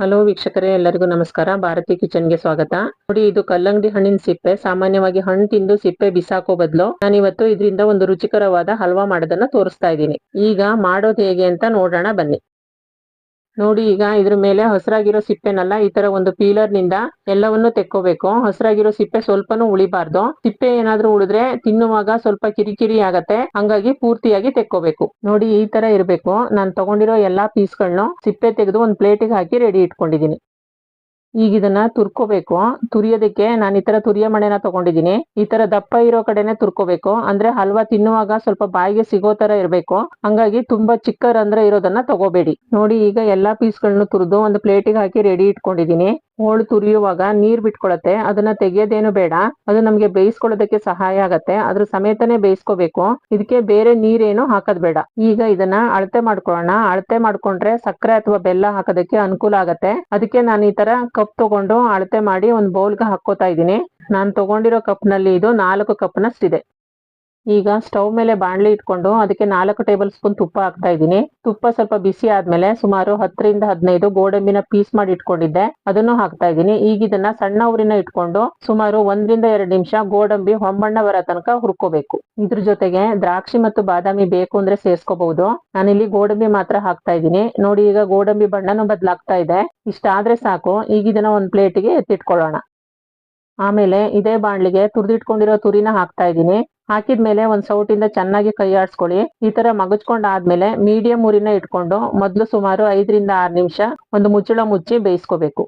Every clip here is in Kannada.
ಹಲೋ ವೀಕ್ಷಕರೇ, ಎಲ್ಲರಿಗೂ ನಮಸ್ಕಾರ. ಭಾರತಿ ಕಿಚನ್ಗೆ ಸ್ವಾಗತ. ನೋಡಿ, ಇದು ಕಲ್ಲಂಗಡಿ ಹಣ್ಣಿನ ಸಿಪ್ಪೆ. ಸಾಮಾನ್ಯವಾಗಿ ಹಣ್ಣು ತಿಂದು ಸಿಪ್ಪೆ ಬಿಸಾಕೋ ಬದಲು ನಾನಿವತ್ತು ಇದರಿಂದ ಒಂದು ರುಚಿಕರವಾದ ಹಲ್ವಾ ಮಾಡೋದನ್ನ ತೋರಿಸ್ತಾ ಇದ್ದೀನಿ. ಈಗ ಮಾಡೋದು ಹೇಗೆ ಅಂತ ನೋಡೋಣ ಬನ್ನಿ. ನೋಡಿ ಈಗ ಇದ್ರ ಮೇಲೆ ಹಸಿರಾಗಿರೋ ಸಿಪ್ಪೆನಲ್ಲ, ಈ ತರ ಒಂದು ಪೀಲರ್ನಿಂದ ಎಲ್ಲವನ್ನು ತೆಕ್ಕೋಬೇಕು. ಹಸಿರಾಗಿರೋ ಸಿಪ್ಪೆ ಸ್ವಲ್ಪನೂ ಉಳಿಬಾರ್ದು. ಸಿಪ್ಪೆ ಏನಾದ್ರೂ ಉಳಿದ್ರೆ ತಿನ್ನುವಾಗ ಸ್ವಲ್ಪ ಕಿರಿಕಿರಿ ಆಗತ್ತೆ. ಹಂಗಾಗಿ ಪೂರ್ತಿಯಾಗಿ ತೆಕ್ಕೋಬೇಕು. ನೋಡಿ ಈ ತರ ಇರ್ಬೇಕು. ನಾನ್ ತಗೊಂಡಿರೋ ಎಲ್ಲಾ ಪೀಸ್ಗಳನ್ನು ಸಿಪ್ಪೆ ತೆಗೆದು ಒಂದ್ ಪ್ಲೇಟಿಗೆ ಹಾಕಿ ರೆಡಿ ಇಟ್ಕೊಂಡಿದೀನಿ. ಈಗ ಇದನ್ನ ತುರ್ಕೋಬೇಕು. ತುರಿಯೋದಕ್ಕೆ ನಾನು ಈ ತರ ತುರಿಯ ಮಣೆನ ತಗೊಂಡಿದೀನಿ ಈ ತರ ದಪ್ಪ ಇರೋ ಕಡೆನೆ ತುರ್ಕೋಬೇಕು. ಅಂದ್ರೆ ಹಲ್ವಾ ತಿನ್ನುವಾಗ ಸ್ವಲ್ಪ ಬಾಯಿಗೆ ಸಿಗೋ ತರ ಇರ್ಬೇಕು. ಹಂಗಾಗಿ ತುಂಬಾ ಚಿಕ್ಕ ರಂಧ್ರ ಇರೋದನ್ನ ತಗೋಬೇಡಿ. ನೋಡಿ ಈಗ ಎಲ್ಲಾ ಪೀಸ್ ಪೀಸ್ಗಳನ್ನು ತುರಿದು ಒಂದು ಪ್ಲೇಟಿಗೆ ಹಾಕಿ ರೆಡಿ ಇಟ್ಕೊಂಡಿದೀನಿ ಹೋಳು ತುರಿಯುವಾಗ ನೀರ್ ಬಿಟ್ಕೊಳತ್ತೆ, ಅದನ್ನ ತೆಗೆಯೋದೇನು ಬೇಡ. ಅದು ನಮ್ಗೆ ಬೇಯಿಸ್ಕೊಳ್ಳೋದಕ್ಕೆ ಸಹಾಯ ಆಗತ್ತೆ. ಅದ್ರ ಸಮೇತನೇ ಬೇಯಿಸ್ಕೋಬೇಕು. ಇದಕ್ಕೆ ಬೇರೆ ನೀರೇನು ಹಾಕದ್ ಬೇಡ. ಈಗ ಇದನ್ನ ಅಳತೆ ಮಾಡ್ಕೊಳ್ಳೋಣ. ಅಳತೆ ಮಾಡ್ಕೊಂಡ್ರೆ ಸಕ್ಕರೆ ಅಥವಾ ಬೆಲ್ಲ ಹಾಕೋದಕ್ಕೆ ಅನುಕೂಲ ಆಗತ್ತೆ. ಅದಕ್ಕೆ ನಾನು ಈ ತರ ಕಪ್ ತಗೊಂಡು ಅಳತೆ ಮಾಡಿ ಒಂದ್ ಬೌಲ್ಗೆ ಹಾಕೋತಾ ಇದ್ದೀನಿ. ನಾನ್ ತಗೊಂಡಿರೋ ಕಪ್ನಲ್ಲಿ ಇದು ನಾಲ್ಕು ಕಪ್ ನಷ್ಟಿದೆ ಈಗ ಸ್ಟವ್ ಮೇಲೆ ಬಾಣಲಿ ಇಟ್ಕೊಂಡು ಅದಕ್ಕೆ ನಾಲ್ಕು ಟೇಬಲ್ ಸ್ಪೂನ್ ತುಪ್ಪ ಹಾಕ್ತಾ ಇದ್ದೀನಿ. ತುಪ್ಪ ಸ್ವಲ್ಪ ಬಿಸಿ ಆದ್ಮೇಲೆ ಸುಮಾರು ಹತ್ತರಿಂದ ಹದಿನೈದು ಗೋಡಂಬಿನ ಪೀಸ್ ಮಾಡಿ ಇಟ್ಕೊಂಡಿದ್ದೆ. ಅದನ್ನು ಹಾಕ್ತಾ ಇದ್ದೀನಿ. ಈಗ ಇದನ್ನ ಸಣ್ಣ ಊರಿನ ಇಟ್ಕೊಂಡು ಸುಮಾರು ಒಂದರಿಂದ ಎರಡು ನಿಮಿಷ ಗೋಡಂಬಿ ಹೊಂಬಣ್ಣ ಬರೋ ತನಕ ಹುರ್ಕೋಬೇಕು. ಇದ್ರ ಜೊತೆಗೆ ದ್ರಾಕ್ಷಿ ಮತ್ತು ಬಾದಾಮಿ ಬೇಕು ಅಂದ್ರೆ ಸೇರ್ಸ್ಕೋಬಹುದು. ನಾನಿಲ್ಲಿ ಗೋಡಂಬಿ ಮಾತ್ರ ಹಾಕ್ತಾ ಇದ್ದೀನಿ. ನೋಡಿ ಈಗ ಗೋಡಂಬಿ ಬಣ್ಣನೂ ಬದಲಾಗ್ತಾ ಇದೆ. ಇಷ್ಟಾದ್ರೆ ಸಾಕು. ಈಗ ಇದನ್ನ ಒಂದ್ ಪ್ಲೇಟ್ಗೆ ಎತ್ತಿಟ್ಕೊಳ್ಳೋಣ. ಆಮೇಲೆ ಇದೇ ಬಾಣ್ಲಿಗೆ ತುರಿದಿಟ್ಕೊಂಡಿರೋ ತುರಿನ ಹಾಕ್ತಾ ಇದ್ದೀನಿ. ಹಾಕಿದ್ಮೇಲೆ ಒಂದ್ ಸೌಟಿಂದ ಚೆನ್ನಾಗಿ ಕೈ ಆಡ್ಸ್ಕೊಳ್ಳಿ. ಈ ತರ ಮಗಚ್ಕೊಂಡ್ ಆದ್ಮೇಲೆ ಮೀಡಿಯಂ ಉರಿನ ಇಟ್ಕೊಂಡು ಮೊದ್ಲು ಸುಮಾರು ಐದರಿಂದ ಆರ್ ನಿಮಿಷ ಒಂದು ಮುಚ್ಚಳ ಮುಚ್ಚಿ ಬೇಯಿಸ್ಕೋಬೇಕು.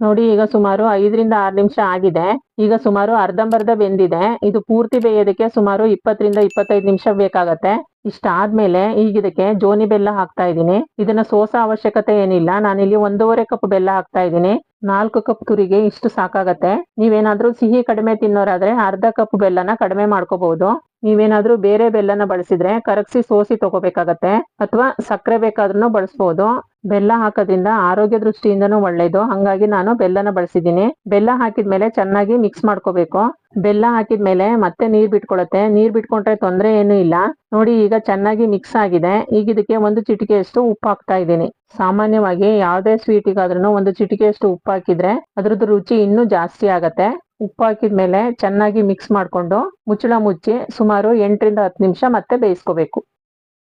ನೋಡಿ, ಈಗ ಸುಮಾರು ಐದರಿಂದ ಆರು ನಿಮಿಷ ಆಗಿದೆ. ಈಗ ಸುಮಾರು ಅರ್ಧಂಬರ್ಧ ಬೆಂದಿದೆ. ಇದು ಪೂರ್ತಿ ಬೇಯೋದಕ್ಕೆ ಸುಮಾರು ಇಪ್ಪತ್ತರಿಂದ ಇಪ್ಪತ್ತೈದು ನಿಮಿಷ ಬೇಕಾಗತ್ತೆ. ಇಷ್ಟ ಆದ್ಮೇಲೆ ಈಗ ಇದಕ್ಕೆ ಜೋನಿ ಬೆಲ್ಲ ಹಾಕ್ತಾ ಇದ್ದೀನಿ. ಇದನ್ನ ಸೋಸ ಅವಶ್ಯಕತೆ ಏನಿಲ್ಲ. ನಾನಿಲ್ಲಿ ಒಂದೂವರೆ ಕಪ್ ಬೆಲ್ಲ ಹಾಕ್ತಾ ಇದ್ದೀನಿ. ನಾಲ್ಕು ಕಪ್ ತುರಿಗೆ ಇಷ್ಟು ಸಾಕಾಗತ್ತೆ. ನೀವೇನಾದ್ರೂ ಸಿಹಿ ಕಡಿಮೆ ತಿನ್ನೋರಾದ್ರೆ ಅರ್ಧ ಕಪ್ ಬೆಲ್ಲನ ಕಡಿಮೆ ಮಾಡ್ಕೋಬಹುದು ನೀವೇನಾದ್ರೂ ಬೇರೆ ಬೆಲ್ಲನ ಬಳಸಿದ್ರೆ ಕರಗಿಸಿ ಸೋಸಿ ತಗೋಬೇಕಾಗತ್ತೆ. ಅಥವಾ ಸಕ್ಕರೆ ಬೇಕಾದ್ರೂ ಬಳಸ್ಬೋದು. ಬೆಲ್ಲ ಹಾಕೋದ್ರಿಂದ ಆರೋಗ್ಯ ದೃಷ್ಟಿಯಿಂದನೂ ಒಳ್ಳೇದು. ಹಂಗಾಗಿ ನಾನು ಬೆಲ್ಲನ ಬಳಸಿದ್ದೀನಿ. ಬೆಲ್ಲ ಹಾಕಿದ್ಮೇಲೆ ಚೆನ್ನಾಗಿ ಮಿಕ್ಸ್ ಮಾಡ್ಕೋಬೇಕು. ಬೆಲ್ಲ ಹಾಕಿದ್ಮೇಲೆ ಮತ್ತೆ ನೀರ್ ಬಿಟ್ಕೊಳತ್ತೆ. ನೀರ್ ಬಿಟ್ಕೊಂಡ್ರೆ ತೊಂದ್ರೆ ಏನು ಇಲ್ಲ. ನೋಡಿ, ಈಗ ಚೆನ್ನಾಗಿ ಮಿಕ್ಸ್ ಆಗಿದೆ. ಈಗ ಇದಕ್ಕೆ ಒಂದು ಚಿಟಿಕೆಯಷ್ಟು ಉಪ್ಪು ಹಾಕ್ತಾ ಇದ್ದೀನಿ. ಸಾಮಾನ್ಯವಾಗಿ ಯಾವುದೇ ಸ್ವೀಟಿಗಾದ್ರೂ ಒಂದು ಚಿಟಿಕೆಯಷ್ಟು ಉಪ್ಪು ಹಾಕಿದ್ರೆ ಅದ್ರದ್ದು ರುಚಿ ಇನ್ನೂ ಜಾಸ್ತಿ ಆಗತ್ತೆ. ಉಪ್ಪು ಹಾಕಿದ್ಮೇಲೆ ಚೆನ್ನಾಗಿ ಮಿಕ್ಸ್ ಮಾಡ್ಕೊಂಡು ಮುಚ್ಚಳ ಮುಚ್ಚಿ ಸುಮಾರು ಎಂಟರಿಂದ ಹತ್ತು ನಿಮಿಷ ಮತ್ತೆ ಬೇಯಿಸ್ಕೋಬೇಕು.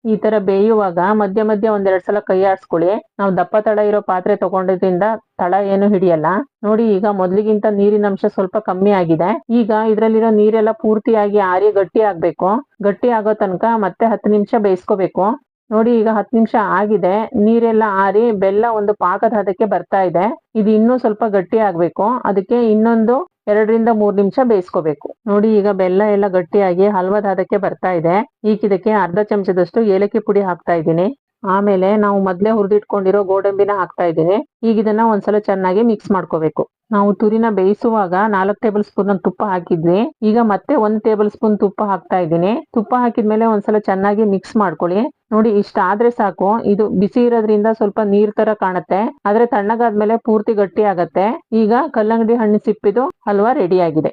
ಈ ತರ ಬೇಯುವಾಗ ಮಧ್ಯ ಮಧ್ಯ ಒಂದೆರಡ್ ಸಲ ಕೈ ಆಡ್ಸ್ಕೊಳ್ಳಿ. ನಾವು ದಪ್ಪ ತಳ ಇರೋ ಪಾತ್ರೆ ತಗೊಂಡಿದ್ರಿಂದ ತಳ ಏನು ಹಿಡಿಯಲ್ಲ. ನೋಡಿ ಈಗ ಮೊದ್ಲಿಗಿಂತ ನೀರಿನ ಅಂಶ ಸ್ವಲ್ಪ ಕಮ್ಮಿ ಆಗಿದೆ. ಈಗ ಇದ್ರಲ್ಲಿರೋ ನೀರೆಲ್ಲ ಪೂರ್ತಿಯಾಗಿ ಆರಿ ಗಟ್ಟಿ ಆಗ್ಬೇಕು. ಗಟ್ಟಿ ಆಗೋ ತನಕ ಮತ್ತೆ ಹತ್ತು ನಿಮಿಷ ಬೇಯಿಸ್ಕೋಬೇಕು. ನೋಡಿ, ಈಗ ಹತ್ತು ನಿಮಿಷ ಆಗಿದೆ. ನೀರೆಲ್ಲ ಆರಿ ಬೆಲ್ಲ ಒಂದು ಪಾಕದ ಹದಕ್ಕೆ ಬರ್ತಾ ಇದೆ. ಇದು ಇನ್ನೂ ಸ್ವಲ್ಪ ಗಟ್ಟಿ ಆಗ್ಬೇಕು. ಅದಕ್ಕೆ ಇನ್ನೊಂದು ಎರಡರಿಂದ ಮೂರ್ ನಿಮಿಷ ಬೇಯಿಸ್ಕೋಬೇಕು. ನೋಡಿ, ಈಗ ಬೆಲ್ಲ ಎಲ್ಲ ಗಟ್ಟಿಯಾಗಿ ಹಲ್ವದ ಹದಕ್ಕೆ ಬರ್ತಾ ಇದೆ. ಈಗ ಇದಕ್ಕೆ ಅರ್ಧ ಚಮಚದಷ್ಟು ಏಲಕ್ಕಿ ಪುಡಿ ಹಾಕ್ತಾ ಇದ್ದೀನಿ. ಆಮೇಲೆ ನಾವು ಮೊದ್ಲೇ ಹುರಿದಿಟ್ಕೊಂಡಿರೋ ಗೋಡಂಬಿನ ಹಾಕ್ತಾ ಇದ್ದೇವೆ. ಈಗ ಇದನ್ನ ಒಂದ್ಸಲ ಚೆನ್ನಾಗಿ ಮಿಕ್ಸ್ ಮಾಡ್ಕೋಬೇಕು. ನಾವು ತುರಿನ ಬೇಯಿಸುವಾಗ ನಾಲ್ಕು ಟೇಬಲ್ ಸ್ಪೂನ್ ತುಪ್ಪ ಹಾಕಿದ್ವಿ. ಈಗ ಮತ್ತೆ ಒಂದ್ ಟೇಬಲ್ ಸ್ಪೂನ್ ತುಪ್ಪ ಹಾಕ್ತಾ ಇದ್ದೀನಿ. ತುಪ್ಪ ಹಾಕಿದ್ಮೇಲೆ ಒಂದ್ಸಲ ಚೆನ್ನಾಗಿ ಮಿಕ್ಸ್ ಮಾಡ್ಕೊಳ್ಳಿ. ನೋಡಿ, ಇಷ್ಟ ಆದ್ರೆ ಸಾಕು. ಇದು ಬಿಸಿ ಇರೋದ್ರಿಂದ ಸ್ವಲ್ಪ ನೀರ್ ತರ ಕಾಣುತ್ತೆ. ಆದ್ರೆ ತಣ್ಣಗಾದ್ಮೇಲೆ ಪೂರ್ತಿ ಗಟ್ಟಿ ಆಗತ್ತೆ. ಈಗ ಕಲ್ಲಂಗಡಿ ಹಣ್ಣು ಸಿಪ್ಪಿದು ಹಲ್ವಾ ರೆಡಿ ಆಗಿದೆ.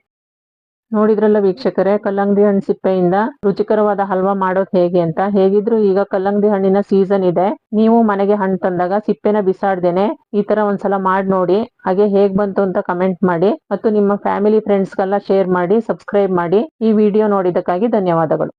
ನೋಡಿದ್ರಲ್ಲ ವೀಕ್ಷಕರೇ, ಕಲ್ಲಂಗಡಿ ಹಣ್ಣು ಸಿಪ್ಪೆಯಿಂದ ರುಚಿಕರವಾದ ಹಲ್ವಾ ಮಾಡೋದು ಹೇಗೆ ಅಂತ. ಹೇಗಿದ್ರು ಈಗ ಕಲ್ಲಂಗಡಿ ಹಣ್ಣಿನ ಸೀಸನ್ ಇದೆ. ನೀವು ಮನೆಗೆ ಹಣ್ಣು ತಂದಾಗ ಸಿಪ್ಪೆನ ಬಿಸಾಡ್ದೇನೆ ಈ ತರ ಒಂದ್ಸಲ ಮಾಡಿ ನೋಡಿ. ಹಾಗೆ ಹೇಗ್ ಬಂತು ಅಂತ ಕಮೆಂಟ್ ಮಾಡಿ. ಮತ್ತು ನಿಮ್ಮ ಫ್ಯಾಮಿಲಿ ಫ್ರೆಂಡ್ಸ್ಗೆಲ್ಲ ಶೇರ್ ಮಾಡಿ ಸಬ್ಸ್ಕ್ರೈಬ್ ಮಾಡಿ. ಈ ವಿಡಿಯೋ ನೋಡಿದ್ದಕ್ಕಾಗಿ ಧನ್ಯವಾದಗಳು.